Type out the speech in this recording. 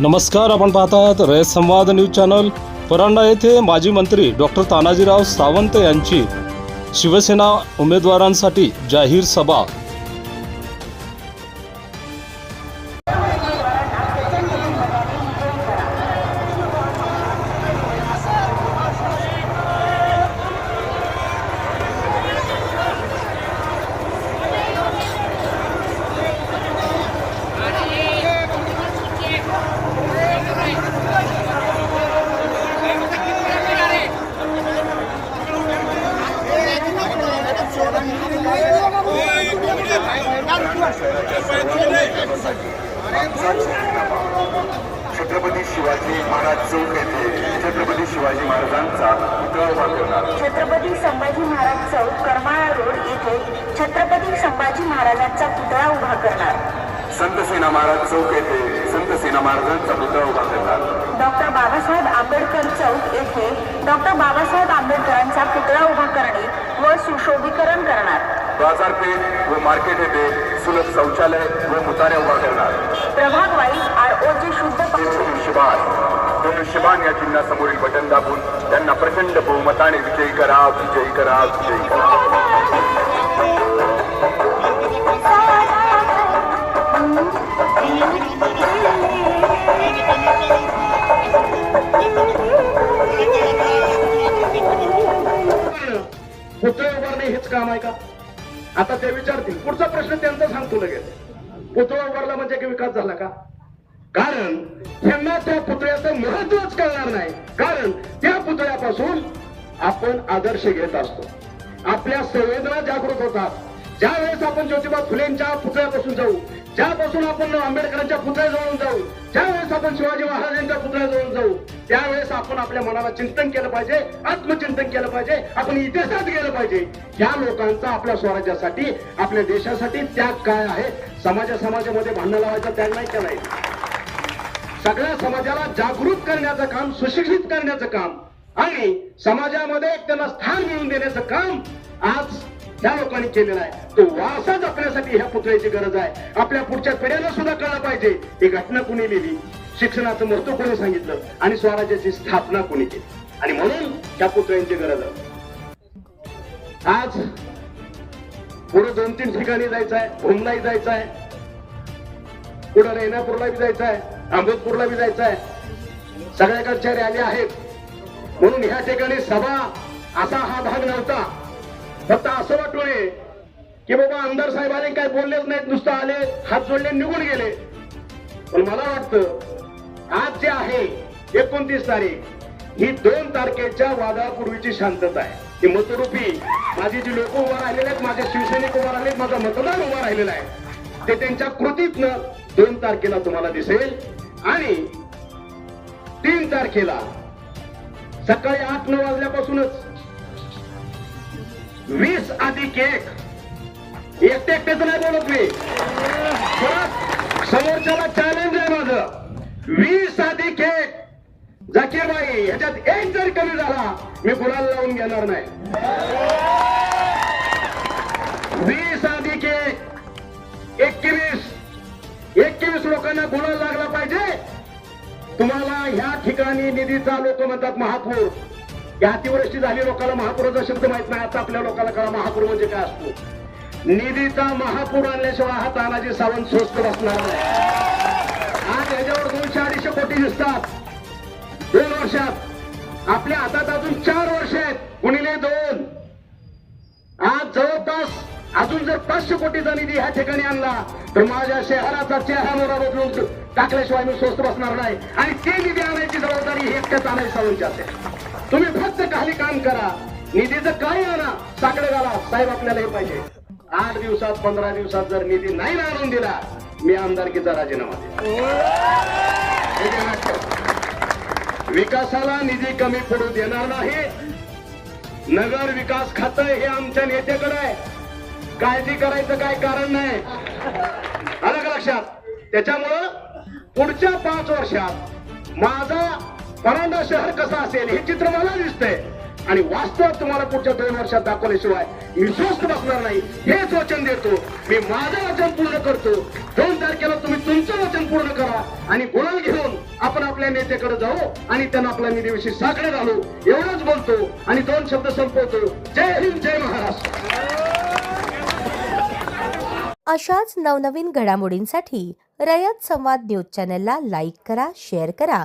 नमस्कार आपण पाहतात रयत संवाद न्यूज चॅनल. परांडा येथे माजी मंत्री डॉक्टर तानाजीराव सावंत यांची शिवसेना उमेदवारांसाठी जाहीर सभा. छत्रपती शिवाजी महाराज चौक येथे छत्रपती शिवाजी महाराजांचा पुतळा उभा करणार. छत्रपती संभाजी महाराज चौक करमाळा रोड येथे छत्रपती संभाजी महाराजांचा पुतळा उभा करणार. संत सेना महाराज चौक येथे संत सेना महाराजांचा पुतळा उभा करणार. डॉक्टर बाबासाहेब आंबेडकर चौक येथे डॉक्टर बाबासाहेब आंबेडकरांचा पुतळा उभा करणे व सुशोभीकरण करणार बाजारपेठ व मार्केट येथे सुलभ शौचालय व मुताऱ्या उभा करणार. प्रभाग वाईज आर ओचे शुद्ध पाणी धनुष्यबाण धनुष्यबाण या चिन्हासमोरील बटन दाबून त्यांना प्रचंड बहुमताने विजयी करा विजयी करा विजयी करा. पुतळे उभारणे हेच काम आहे का? आता ते विचारतील. पुढचा प्रश्न त्यांचा सांगतो लगेच. पुतळा उभारला म्हणजे की विकास झाला का? कारण त्यांना त्या पुतळ्याचं महत्वच कळणार नाही. कारण त्या पुतळ्यापासून आपण आदर्श घेत असतो. आपल्या संवेदना जागृत होतात. ज्यावेळेस आपण ज्योतिबा फुलेंच्या पुतळ्यापासून जाऊ ज्यापासून आपण आंबेडकरांच्या पुतळ्याजवळून जाऊ ज्यावेळेस आपण शिवाजी महाराजांच्या पुतळ्याजवळून जाऊ त्यावेळेस आपण आपल्या मनाला चिंतन केलं पाहिजे आत्मचिंतन केलं पाहिजे आपण इतिहासात गेलं पाहिजे. ह्या लोकांचा आपल्या स्वराज्यासाठी आपल्या देशासाठी त्याग काय आहे? समाजा समाजामध्ये भांडण लावायचा त्याग नाही केलाय सगळ्या समाजाला जागृत करण्याचं काम सुशिक्षित करण्याचं काम आणि समाजामध्ये त्यांना स्थान मिळवून देण्याचं काम आज त्या लोकांनी केलेला आहे तो वारसा जपण्यासाठी ह्या पुतळ्याची गरज आहे. आपल्या पुढच्या पिढ्याला सुद्धा कळलं पाहिजे. ही घटना कुणी लिहिली? शिक्षणाचं महत्त्व कोणी सांगितलं? आणि स्वराज्याची स्थापना कोणी केली? आणि म्हणून त्या पुतळ्यांची गरज आहे. आज पुढे दोन तीन ठिकाणी जायचं आहे भूमलाही जायचं आहे पुढे रेणापूरला बी जायचं आहे अमृतपूरला बी जायचं आहे सगळ्याकडच्या रॅली आहेत. म्हणून ह्या ठिकाणी सभा असा हा भाग नव्हता. फक्त असं वाटू नये की बाबा आमदार साहेबांनी काय बोललेच नाहीत नुसतं आले हात जोडले निघून गेले. पण मला वाटतं आज जे आहे एकोणतीस तारीख ही दोन तारखेच्या वादापूर्वीची शांतता आहे. ही मतरूपी माझी जी लोक उभा राहिलेले आहेत माझे शिवसैनिक उभा राहिले माझा मतदार उभा राहिलेला आहे. ते त्यांच्या कृतीतनं दोन तारखेला तुम्हाला दिसेल. आणि तीन तारखेला सकाळी आठ नऊ वाजल्यापासूनच वीस अधिक एक. एकटे एकटेच नाही बोलत मी? समोरच्याला चॅलेंज आहे माझं. वीस अधिक एक. जाकीरबाई ह्याच्यात एक जर कमी झाला मी गुलाल लावून घेणार नाही. वीस अधिक एक. एकवीस. एकवीस लोकांना गुलाल लागला पाहिजे. तुम्हाला ह्या ठिकाणी निधीचा लोक म्हणतात महापूर या अतिवृष्टी झाली लोकांना महापुराचा शब्द माहीत नाही. आता आपल्या लोकांना कळा महापूर म्हणजे काय असतो? निधीचा महापूर आणल्याशिवाय हा तानाजी सावंत स्वस्त बसणार नाही. आज याच्यावर दोनशे अडीचशे कोटी दिसतात. दोन वर्षात. आपल्या हातात अजून चार वर्ष आहेत. गुणिले दोन. आज जवळपास अजून जर पाचशे कोटीचा निधी ह्या ठिकाणी आणला तर माझ्या शहराचा चेहरा मोरा बदलून टाकल्याशिवाय मी स्वस्त बसणार नाही. आणि ते निधी आणायची जबाबदारी हे एकट्याच आणायची सावंतची असेल तुम्ही फक्त काही काम करा. निधीचं काही आणा? साकडे घाला. साहेब आपल्याला हे पाहिजे. आठ दिवसात पंधरा दिवसात जर निधी नाही ना आणून दिला मी आमदारकीचा राजीनामा देतो विकासाला निधी कमी पडू देणार नाही. नगर विकास खातं हे आमच्या नेत्याकडे आहे. काळजी करायचं काय कारण नाही. आलं का लक्षात? त्याच्यामुळं पुढच्या पाच वर्षात माझा परांदा शहर कसा असेल हे चित्र मला दिसतंय. आणि वास्तवात तुम्हाला पुढच्या दोन वर्षात दाखवल्याशिवाय मी स्वस्त बसणार नाही. हेच वचन देतो. मी माझं वचन पूर्ण करतो. दोन तारखेला तुम्ही तुमचं वचन पूर्ण करा आणि गुलाल घेऊन आपण आपल्या नेत्याकडे जाऊ आणि त्यांना आपल्या निधीविषयी साखरे घालू. एवढंच बोलतो आणि दोन शब्द संपवतो. जय हिंद जय महाराष्ट्र. अशाच नवनवीन घडामोडींसाठी रयत संवाद न्यूज चॅनलला लाईक करा शेअर करा.